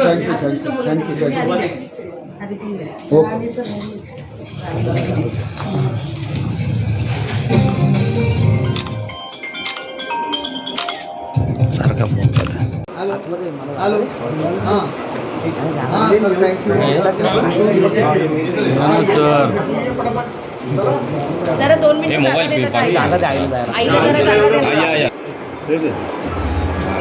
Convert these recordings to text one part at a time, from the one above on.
Thank you, नाही. सारखा phone केला हॅलो सर दोन मिनिटं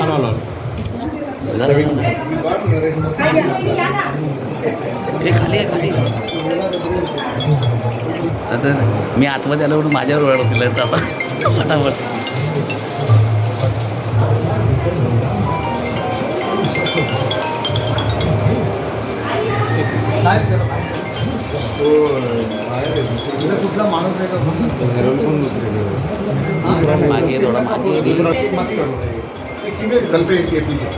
ये ये दिनेश. हे आपलं. हे खाली आहे खाली आता मी आतमध्ये आलो म्हणून माझ्यावर वेळ दिलं आता फटाफट कुठला माणूस आहे का हां? मागे थोडा मागे कल्पे येत तुझे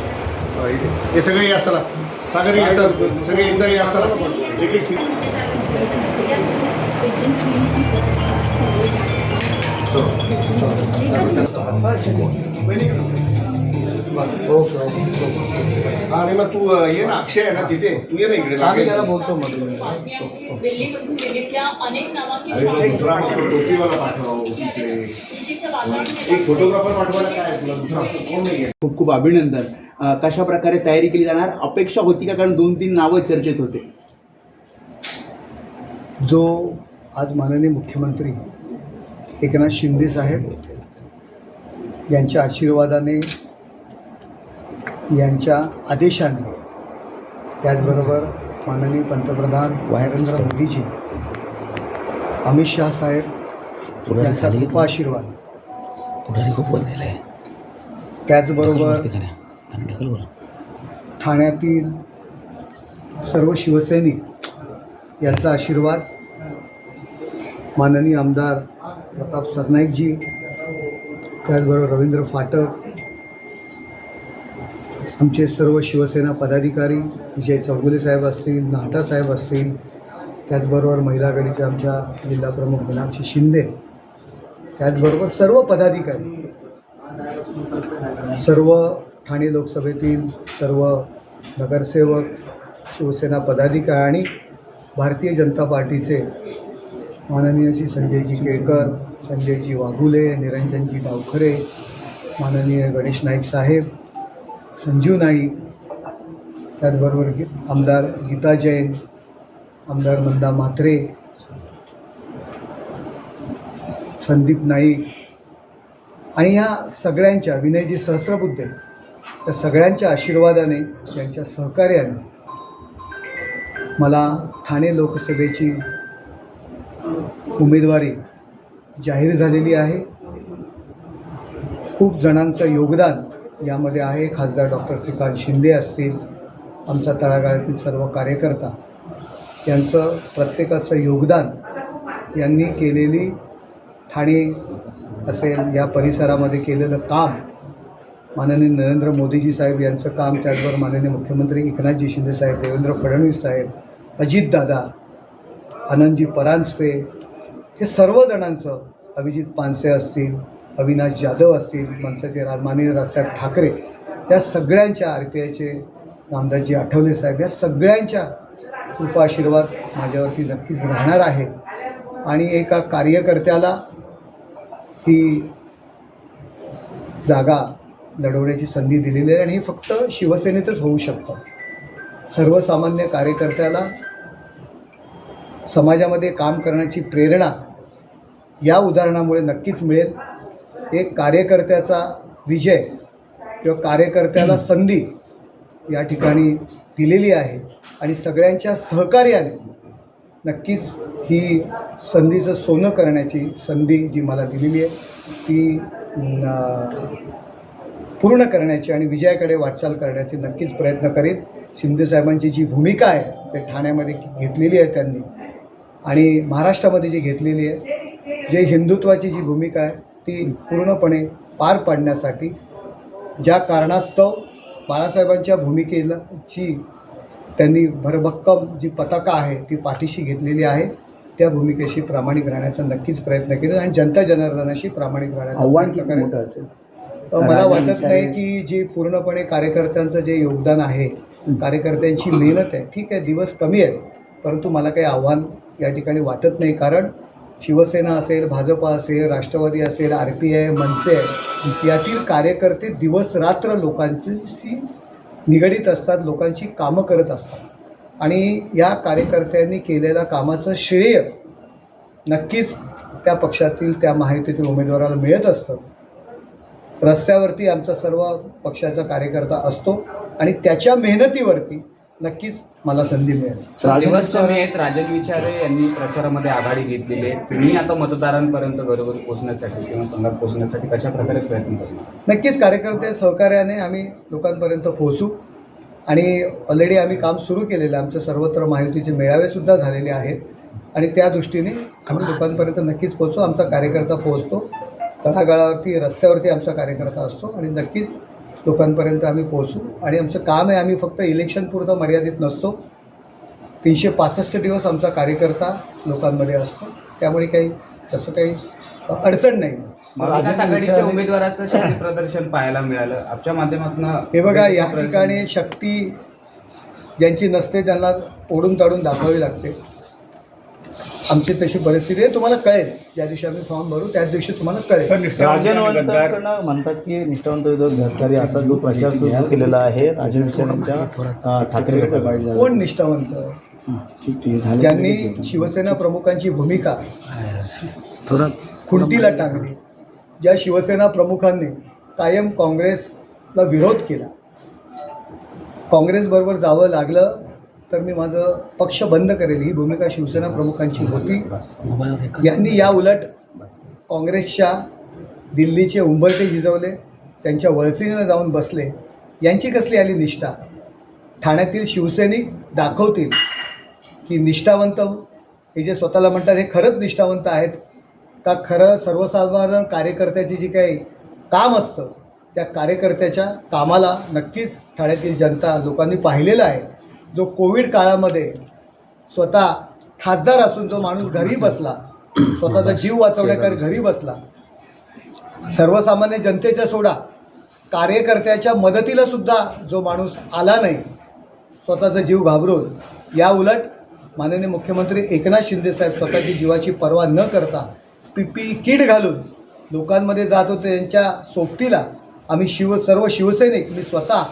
हे सगळे या चला सागर या चल सगळे एकदा या चला एक एक चलो सीट ओके ओके. आणि मग तू ये ना अक्षय आहे ना तिथे. तू ये ना इकडे आम्ही त्याला बोलतो मध्ये दिल्लीमधून दिल्लीतल्या अनेक नावाची अरे तो दुसरा तो टोपीवाला पाठवा तिकडे. एक फोटोग्राफर पाठवायला काय तुला? दुसरा कोण नाही आहे खूप खूप अभिनंदन. अ, कशा प्रकारे तयारी केली जाणार? अपेक्षा होती का? कारण दोन तीन नावं चर्चेत होते. जो आज माननीय मुख्यमंत्री एकनाथ शिंदे साहेब यांच्या आशीर्वादाने यांच्या आदेशाने. त्याचबरोबर माननीय पंतप्रधान नरेंद्र मोदीजी अमित शहा साहेब यांचा खूप आशीर्वाद. पुढारी खूप गेलाय त्याचबरोबर ठाण्यातील सर्व शिवसैनिक यांचा आशीर्वाद. माननीय आमदार प्रताप सरनाईकजी त्याचबरोबर रवींद्र फाटक आमचे सर्व शिवसेना पदाधिकारी विजय चौगुले साहेब असतील नाहटा साहेब असतील त्याचबरोबर महिला आघाडीच्या आमच्या जिल्हाप्रमुख मीनाक्षी शिंदे त्याचबरोबर सर्व पदाधिकारी सर्व ठाणे लोकसभेतील सर्व नगरसेवक शिवसेना पदाधिकारी आणि भारतीय जनता पार्टीचे माननीय श्री संजयजी केळकर संजयजी वाघुले निरंजनजी डावखरे माननीय गणेश नाईक साहेब संजीव नाईक त्याचबरोबर गी आमदार गीता जैन आमदार मंदा म्हात्रे संदीप नाईक आणि या सगळ्यांच्या विनयजी सहस्रबुद्धे त्या सगळ्यांच्या आशीर्वादाने त्यांच्या सहकार्याने मला ठाणे लोकसभेची उमेदवारी जाहीर झालेली आहे. खूप जणांचं योगदान यामध्ये आहे खासदार डॉक्टर श्रीकांत शिंदे असतील आमच्या तळागाळातील सर्व कार्यकर्ता. यांचं प्रत्येकाचं योगदान यांनी केलेली ठाणे असेल या परिसरामध्ये केलेलं काम माननीय नरेंद्र मोदीजी साहेब यांचं काम त्याचबरोबर माननीय मुख्यमंत्री एकनाथजी शिंदे साहेब देवेंद्र फडणवीस साहेब अजितदादा आनंदजी परांजपे हे सर्वजणांचं अभिजित पानसे असतील अविनाश जाधव असतील मनसेचे रा माननीय राजसाहेब ठाकरे या सगळ्यांच्या आर पी आयचे रामदासजी आठवले साहेब या सगळ्यांच्या कृपा आशीर्वाद माझ्यावरती नक्कीच राहणार आहे. आणि एका कार्यकर्त्याला ही जागा लढवण्याची संधी दिलेली आहे आणि हे फक्त शिवसेनेतच होऊ शकतं. सर्वसामान्य कार्यकर्त्याला समाजामध्ये काम करण्याची प्रेरणा या उदाहरणामुळे नक्कीच मिळेल. एक कार्यकर्त्याचा विजय किंवा कार्यकर्त्याला संधी या ठिकाणी दिलेली आहे आणि सगळ्यांच्या सहकार्याने नक्कीच ही संधीचं सोनं करण्याची संधी जी मला दिलेली आहे ती पूर्ण करण्याची आणि विजयाकडे वाटचाल करण्याची नक्कीच प्रयत्न करेन शिंदेसाहेबांची जी भूमिका आहे ते ठाण्यामध्ये घेतलेली आहे त्यांनी. आणि महाराष्ट्रामध्ये जी घेतलेली आहे जे हिंदुत्वाची जी भूमिका आहे ती पूर्णपणे पार पाडण्यासाठी ज्या कारणास्तव बाळासाहेबांच्या भूमिकेला ची त्यांनी भरभक्कम जी पताका आहे ती पाठीशी घेतलेली आहे त्या भूमिकेशी प्रामाणिक राहण्याचा नक्कीच प्रयत्न केला आणि जनता जनार्दनाशी प्रामाणिक राहण्याचा असेल? मला वाटत नाही की जी पूर्णपणे कार्यकर्त्यांचं जे योगदान आहे कार्यकर्त्यांची मेहनत आहे ठीक आहे दिवस कमी आहेत परंतु मला काही आव्हान या ठिकाणी वाटत नाही. कारण शिवसेना असेल भाजपा असेल राष्ट्रवादी असेल आर पी आय मनसे आहे यातील कार्यकर्ते दिवस रात्र लोकांशी निगडीत असतात लोकांशी कामं करत असतात. आणि या कार्यकर्त्यांनी केलेल्या कामाचं श्रेय नक्कीच त्या पक्षातील त्या माहितीतील उमेदवाराला मिळत असतं. रस्त्यावरती आमचा सर्व पक्षाचा कार्यकर्ता असतो आणि त्याच्या मेहनतीवरती नक्कीच मला संधी मिळेल. दिवस कमी आहेत. राजन विचारे यांनी प्रचारामध्ये आघाडी घेतलेली आहे. तुम्ही आता मतदारांपर्यंत घरोघरी पोहोचण्यासाठी किंवा संघात पोहोचण्यासाठी कशा प्रकारे प्रयत्न करणार? नक्कीच कार्यकर्ते सहकार्याने आम्ही लोकांपर्यंत पोहोचू. आणि ऑलरेडी आम्ही काम सुरू केलेलं आहे. आमचे सर्वत्र माहितीचे मेळावेसुद्धा झालेले आहेत. आणि त्या दृष्टीने आम्ही लोकांपर्यंत नक्कीच पोहोचू. आमचा कार्यकर्ता पोहोचतो. तळागाळावरती रस्त्यावरती आमचा कार्यकर्ता असतो. आणि नक्कीच लोकांपर्यंत आम्ही पोहोचू. आणि आमचं काम आहे आम्ही फक्त इलेक्शनपुरतं मर्यादित नसतो. तीनशे पासष्ट दिवस आमचा कार्यकर्ता लोकांमध्ये असतो. त्यामुळे काही तसं काही अडचण नाही. महाविकास आघाडीच्या उमेदवाराचं शक्ती प्रदर्शन पाहायला मिळालं. आमच्या माध्यमातून हे बघा या ठिकाणी शक्ती ज्यांची नसते त्यांना ओढून ताडून दाखवावी लागते. आमची तशी परिस्थिती आहे तुम्हाला कळेल. ज्या दिवशी आम्ही फॉर्म भरू त्याच दिवशी तुम्हाला कळेल. म्हणतात की निष्ठावंत विरोध घातकारी असा जो प्रचार सुरू केलेला आहे राजन ठाकरे गटाकडे कोण निष्ठावंत? ठीक ठीक झालं ज्यांनी शिवसेना प्रमुखांची भूमिका खुंटीला टांगली. ज्या शिवसेना प्रमुखांनी कायम काँग्रेसला विरोध केला. काँग्रेसबरोबर जावं लागलं तर मी माझं पक्ष बंद करेल. ही भूमिका शिवसेना प्रमुखांची होती. यांनी या उलट काँग्रेसच्या दिल्लीचे उंबरटे झिजवले त्यांच्या वळसीनं जाऊन बसले. यांची कसली आली निष्ठा? ठाण्यातील शिवसैनिक दाखवतील की निष्ठावंत हो. हे जे स्वतःला म्हणतात हे खरंच निष्ठावंत आहेत. का खरं सर्वसाधारण कार्यकर्त्याची जी काही काम असतं त्या कार्यकर्त्याच्या कामाला नक्कीच ठाण्यातील जनता लोकांनी पाहिलेलं आहे. जो कोविड काळामध्ये स्वतः खासदार असून तो माणूस घरी बसला स्वतःचा जीव वाचवण्याकर घरी बसला. सर्वसामान्य जनतेच्या सोडा कार्यकर्त्याच्या मदतीला सुद्धा जो माणूस आला नाही स्वतःचा जीव घाबरून या उलट माननीय मुख्यमंत्री एकनाथ शिंदेसाहेब स्वतःची जीवाची पर्वा न करता पी पी किट घालून लोकांमध्ये जात होते यांच्या सोबतीला आम्ही शिव सर्व शिवसैनिक मी स्वतः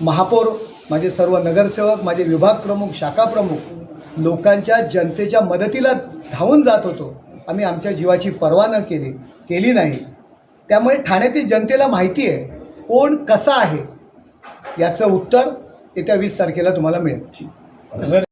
महापौर माझे सर्व नगरसेवक माझे विभाग प्रमुख शाखा प्रमुख लोकांच्या जनतेच्या मदतीला धावून जात होतो. आम्ही आमच्या जीवाची पर्वा न केली केली नाही. त्यामुळे ठाण्यातील जनतेला माहिती आहे कोण कसा आहे. याचं उत्तर येत्या वीस तारखेला तुम्हाला मिळेल.